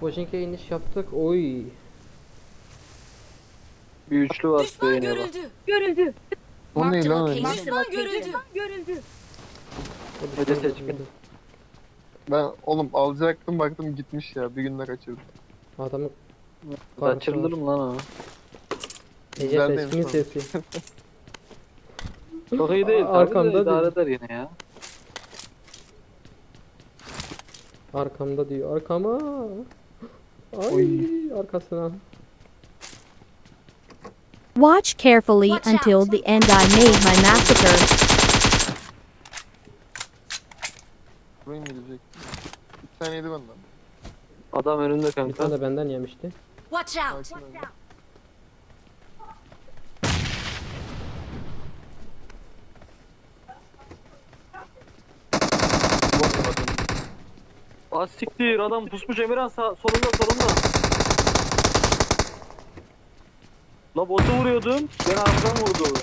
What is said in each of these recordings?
Washington'a iniş yaptık. Oy. Bir üçlü var Düşman beğeniyor bak. görüldü. Görüldü. O ne lan? Düşman görüldü. Görüldü. Hadi seçkin. Ben oğlum alacaktım baktım gitmiş ya. Bir günde kaçırdım. Adamın Kaçırılır mı lan o? Ece Güzel seçkimin demiş sesi. Çok iyi değil. Arkamda Arkamda idare değil. eder yine ya. Arkamda diyor. Arkama. Ay Oy. arkasına. Watch carefully Watch until out. the end I made my massacre. Buraya mı gidecek? Bir tane yedi benden. Adam önünde Bir tane de benden yemişti. Watch out. Sakin ol. Az siktir adam pusmuş Emirhan sağ, solunda solunda. La botu vuruyordum. Ben arkadan vurdu.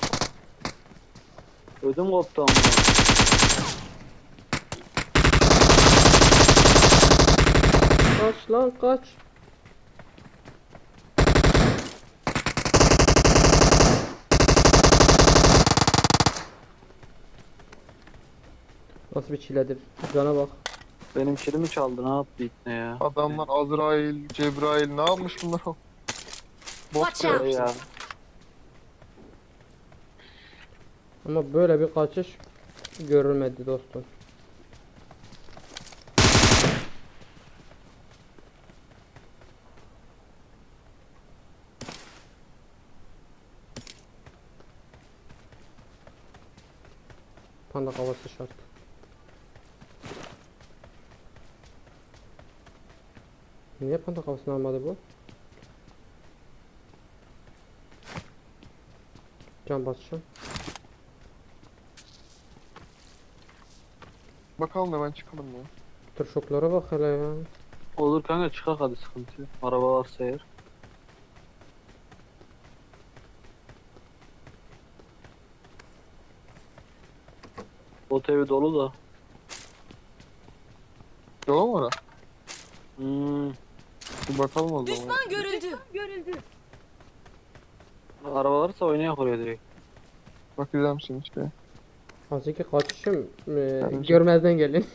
Ödüm koptu ama. Kaç lan kaç. Nasıl bir çiledir? Cana bak. Benim kilimi çaldı ne yaptı ne ya. Adamlar Azrail, Cebrail ne yapmış bunlar? Bot out. ya. Ama böyle bir kaçış görülmedi dostum. Panda havası şart. Niye panda kafasını almadı bu? Can basacağım. Bakalım hemen çıkalım ya. Dur şoklara bak hele ya. Olur kanka çıkak hadi sıkıntı yok. Araba varsa eğer. Bot evi dolu da. Yola mı ora? Hmm. Bir bakalım o zaman. Düşman görüldü. Görüldü. Araba varsa oynayak oraya direkt. Bakacağım şimdi şeye. Azıcık kaçışım e, Bence- görmezden gelin.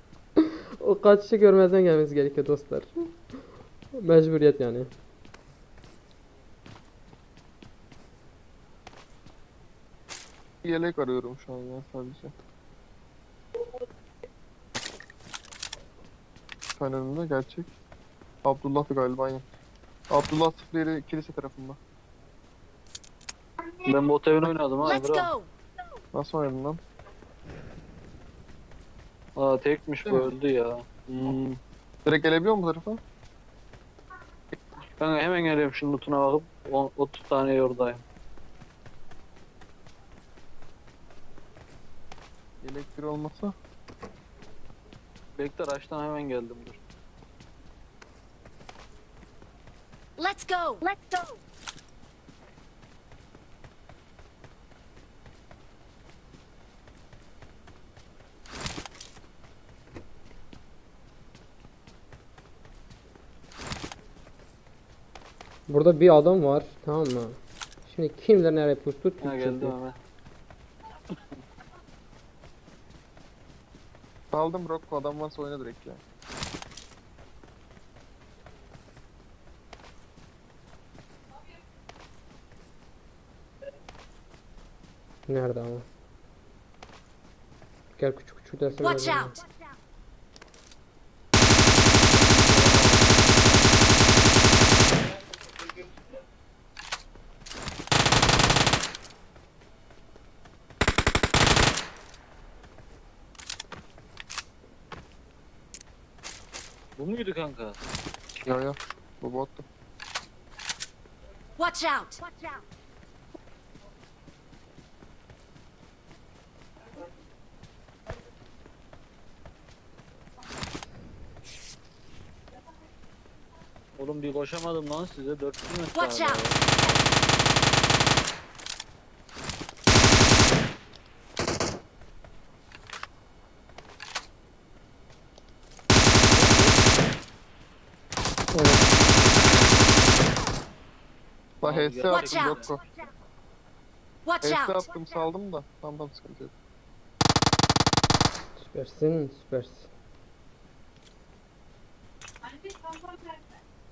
o kaçışı görmezden gelmeniz gerekiyor dostlar. Mecburiyet yani. Yelek arıyorum şu an ya sadece. Tane önümde gerçek. Abdullah'tı galiba aynen. Abdullah sıfır kilise tarafında. Ben bot evini oynadım ha Let's go. Nasıl oynadın lan? Aa tekmiş bu Değil mi? öldü ya. Hmm. Direkt gelebiliyor mu bu tarafa? Kanka hemen geliyorum şimdi lootuna bakıp on- 30 tane yordayım. Yelek bir olmasa. Bekle araçtan hemen geldim dur. Let's go. Let's go. Burada bir adam var tamam mı? Şimdi kimler nereye pustu? Ha geldim hemen. Saldım Rocco adam varsa oyna direkt ya. Nerede ama? Gel küçük küçük dersin. Watch out. Bu muydu kanka? Ya ya. Bu bottu. Watch out! Oğlum bir koşamadım lan size 400 metre. Watch out. ya. Evet. Abi HS gerçekten attım Watch yok. Watch HS out! attım saldım da. Tamam tamam sıkıntı yok. Süpersin süpersin.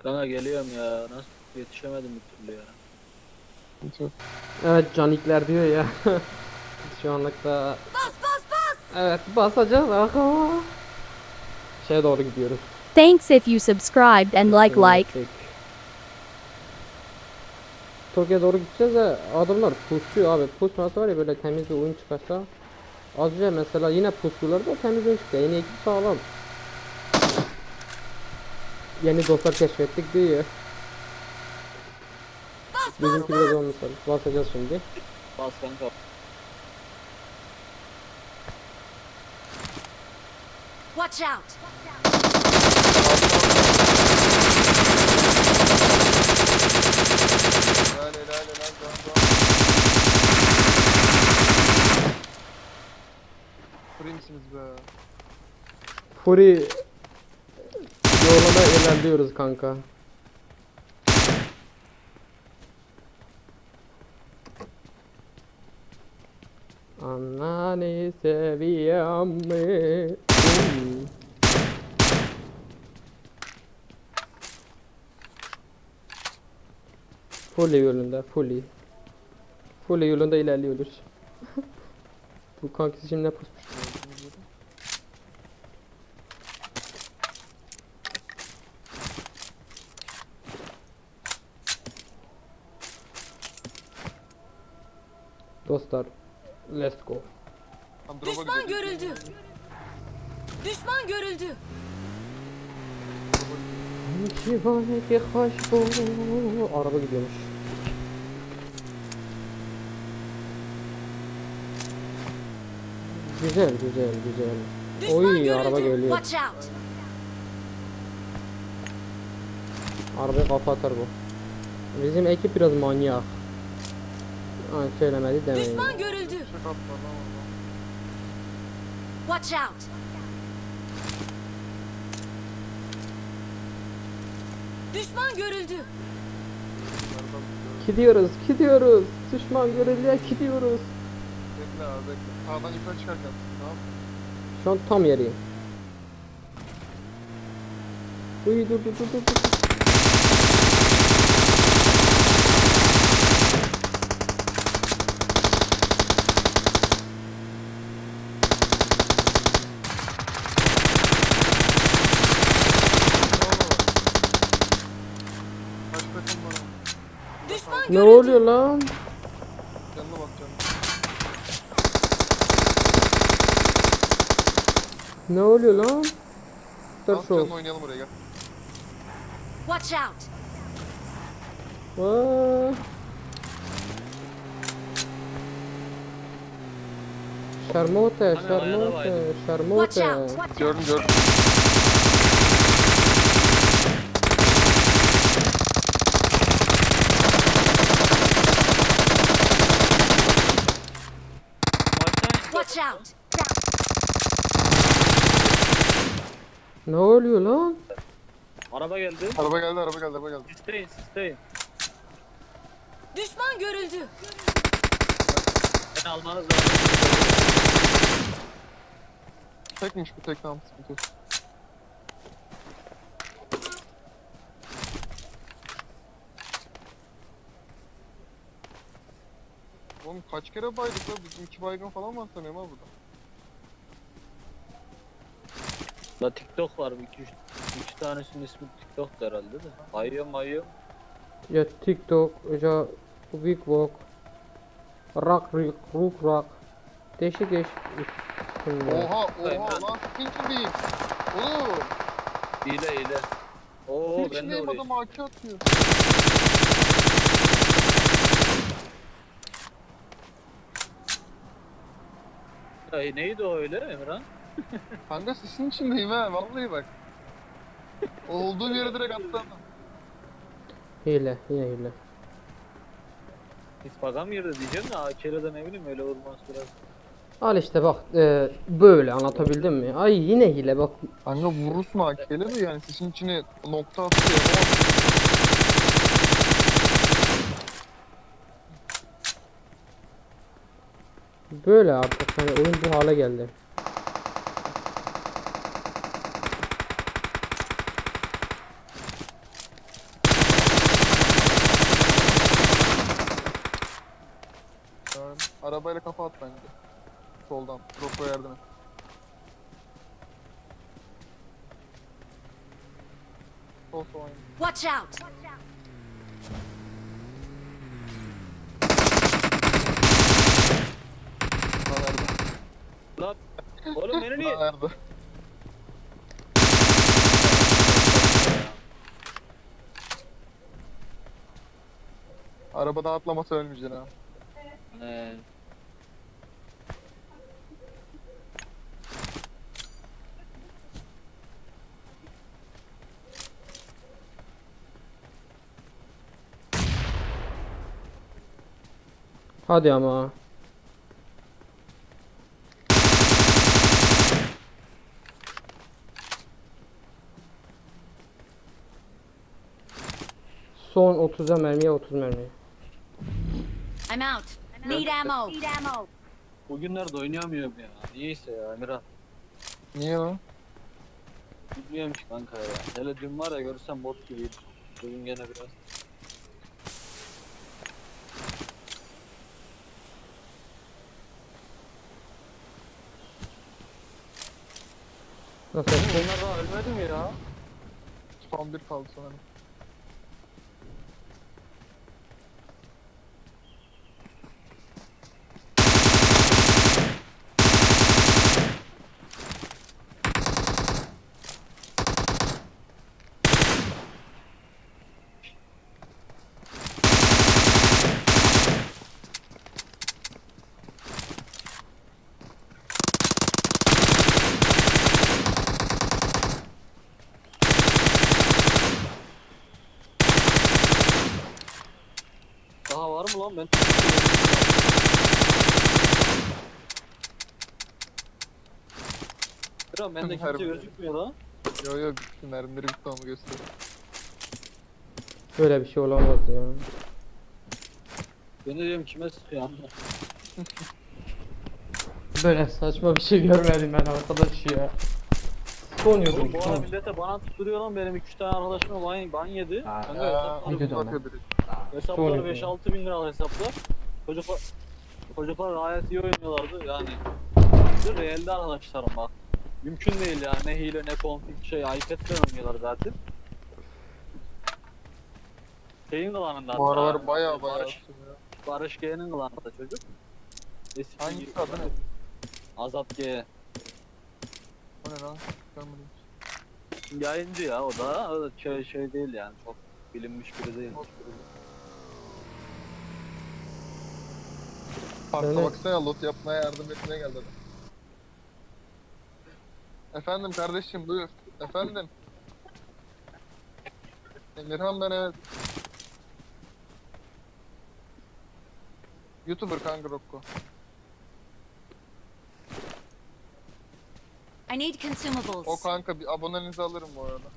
Kanka geliyorum ya. Nasıl yetişemedim bir türlü ya. Sıkıntı yok. Evet canikler diyor ya. Şu anlıkta Bas bas bas! evet basacağız aha. Şeye doğru gidiyoruz. Thanks if you subscribed and like like. Tek. Tokyo'ya doğru gideceğiz de adamlar pusuyor abi. Pusması var ya böyle temiz bir oyun çıkarsa. Az önce mesela yine pusuyorlar da temiz oyun çıktı. Yeni ekip sağlam. Yeni dostlar keşfettik diyor. Bizimki biraz olmuşlar. Basacağız şimdi. Bas kanka. Watch out! Primsiniz be. Fury yoluna ilerliyoruz kanka. Ananı seviyorum? Hmm. Fully yolunda, fully. Fully yolunda ilerliyoruz. Bu kankisi şimdi ne pusmuş? Dostlar, let's go. Düşman görüldü! Düşman görüldü! Hoş bu. Araba gidiyormuş. Güzel, güzel, güzel. Düşman Oy, görüldü! araba geliyor. Arabayı kafa atar bu. Bizim ekip biraz manyak. Ay söylemedi demeyin. Düşman görüldü! Watch out! Düşman görüldü! Gidiyoruz, gidiyoruz. Düşman görüldüye gidiyoruz. Bekle abi bekle. Sağdan yukarı çıkarken. Tamam. Şu an tam yeriyim. Uy dur dur dur dur. dur. Kaç takım var? Düşman Ne oluyor lan? Canına bak canına. Ne oluyor lan? Dur şu. canını oynayalım oraya gel. Watch out! Vaa. Şarmote, Hani şarmote, baydım. Watch out! Gördüm gördüm. Maçtan Watch out! Ne oluyor lan? araba geldi. Araba geldi araba geldi araba geldi. Sisteyin sisteyin. Düşman görüldü! Beni almanız lazım. Tekmiş bu tek tamam sıkıntı yok. Oğlum kaç kere baydık la bizim iki baygın falan var sanıyorum ha burada. La TikTok var. 2 3 3 tanesinin ismi TikTok herhalde de. Ayıyor mayıyor. Ya TikTok, ya Big Walk, Rock Rock Rock Rock. Değişik değişik. Oha oha lan değil. Oğlum. Hile hile. Oo ben de oraya. AK atıyor. Ay, neydi o öyle Emirhan? Kanka sisin içindeyim ha vallahi bak. Olduğum yere direkt attı adam. Hile yine hile. Hiç bagam girdi diyeceğim de AK'le de ne bileyim öyle vurmaz biraz. Al işte bak e, böyle anlatabildim mi? Ay yine hile bak. Kanka vurursun AK'yle de yani sisin içine nokta atıyor. Böyle artık hani oyun bu hale geldi. Yani arabayla kafa at bence. Soldan. Roko yardım et. Sol sol aynı. Watch out! Sağ verdi. Lan oğlum beni niye? Sağ verdi. Arabada atlamasa ölmeyeceksin ha. Ee, Hadi ama. Son 30'a mermiye 30 mermi. I'm out. Need ammo. Need ammo. bugünlerde oynayamıyorum ya. Niyeyse ya Emirhan. Niye lan? Bilmiyorum ki kanka ya. Hele dün var ya görsem bot gibiydi. Bugün gene biraz. Nasıl? Bunlar daha ölmedi mi ya? Son bir kaldı sanırım. Ben? Emirhan bende kimse gözükmüyor lan. Yo yo bitti mermileri bitti onu göster. Böyle bir şey olamaz ya. Ben de diyorum kime sıkıyor. Böyle saçma bir şey görmedim ben arkadaş ya. Son Oğlum bu ara Son. millete bana tutturuyor lan benim 2 tane arkadaşıma ban, ban yedi. Ha. Kanka hesapları, ama. hesapları Sony. 5-6 bin liralık hesaplar. Çocuklar, çocuklar gayet iyi oynuyorlardı yani. Bir de realde arkadaşlarım bak. Mümkün değil yani ne hile ne config şey iPad'den oynuyorlar zaten. Şeyin klanında Bu aralar baya baya Barış, Barış G'nin klanında çocuk. Eski Hangisi adı ne? Azat G. O ne lan? Görmedim. Yayıncı ya o da. O da şey, şey değil yani çok bilinmiş biri değil. Parka Evet. baksana lot yapmaya yardım etmeye geldi adam. Efendim kardeşim buyur. Efendim. Emirhan ben evet. Youtuber kanka Rocco. I need consumables. O kanka bir abonenizi alırım bu arada.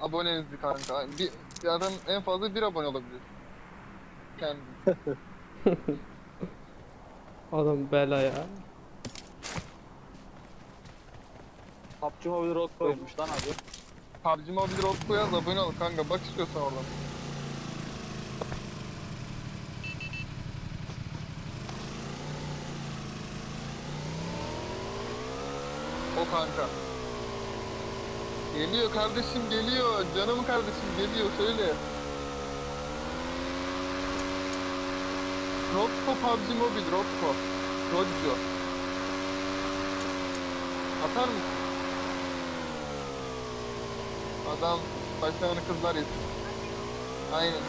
Abonenizi kanka. Bir, bir adam en fazla bir abone olabilir. Kendi. Adam bela ya. PUBG Mobile Rock koymuş lan abi. PUBG Mobile Rocco yaz abone ol kanka. Bak istiyorsan oradan. O kanka. Geliyor kardeşim geliyor. Canım kardeşim geliyor söyle. Rocco PUBG Mobile Rocco. Rojo. Atar mısın? Adam başlarını kızlar yesin. Aynen.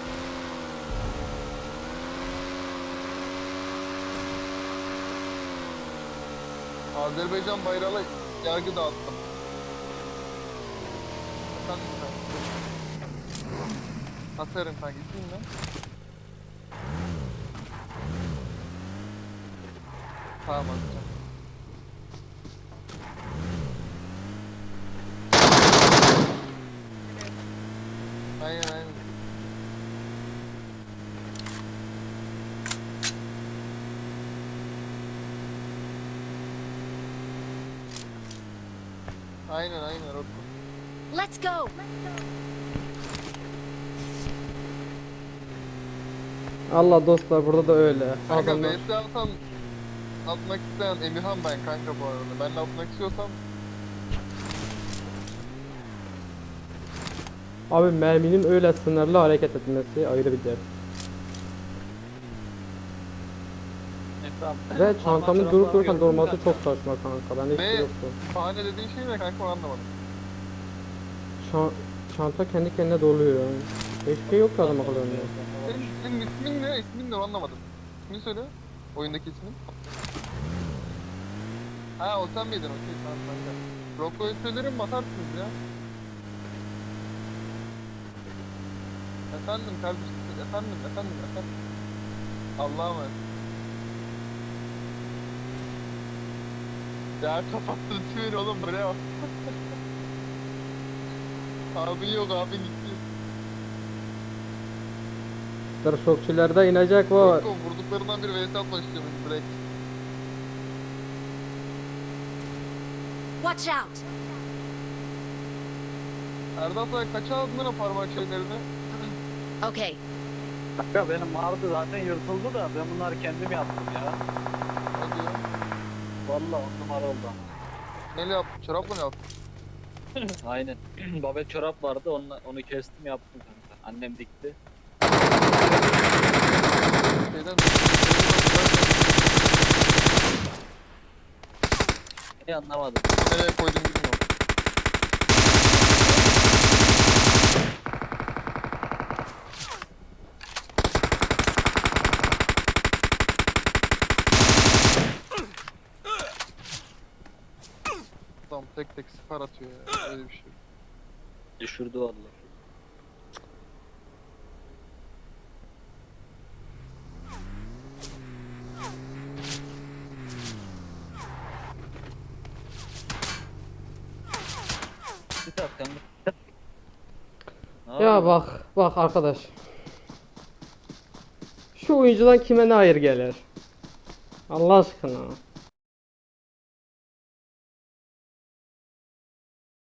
Azerbaycan bayrağıyla yargı dağıttım. Efendim sen. Atarım kanka gittin mi? Tamam atacağım. Aynen aynen. Aynen aynen Rocco. Let's go. Allah dostlar burada da öyle. Kanka Adamlar. Atan atmak isteyen Emirhan ben kanka bu arada. Ben de atmak istiyorsam Abi merminin öyle sınırlı hareket etmesi ayrı bir dert. Ekrem. Ve çantamın durup dururken durması çok saçma kanka. Bende hiçbir Ve- şey yoktu. bahane dediğin şey ne kanka onu anlamadım. Çan çanta kendi kendine doluyor yani. Hiçbir şey yok ki adam akıllı önünde. Senin, senin ismin ne? İsmin ne onu anlamadım. İsmini söyle. Oyundaki ismin. Ha o sen miydin? Okey tamam kanka. Rocco'yu söylerim batarsınız ya. Efendim kardeşim. Efendim efendim efendim. Allah'a emanet. Ya kapattın tüyünü oğlum buraya bak. abin yok abin gitti. Dur şokçilerde inecek var. Rocco vurduklarından bir vs atmak istiyormuş direkt. Watch out. Erdal sen kaça aldın lan o parmak şeylerini? Okay. Kanka benim vardı zaten yırtıldı da ben bunları kendim yaptım ya. Hadi ya. Valla on numara oldu ama. Neyle yaptın? Çorapla mı yaptın? Aynen. Babet çorap vardı onu, onu kestim yaptım kanka. Annem dikti. Şeyden... Ne anlamadım. Nereye koydum bilmiyorum. Adam tek tek sıfır atıyor ya. Öyle bir şey. Düşürdü valla. Bir dakika. Ne Ya bak bak arkadaş. Şu oyuncudan kime ne hayır gelir? Allah aşkına.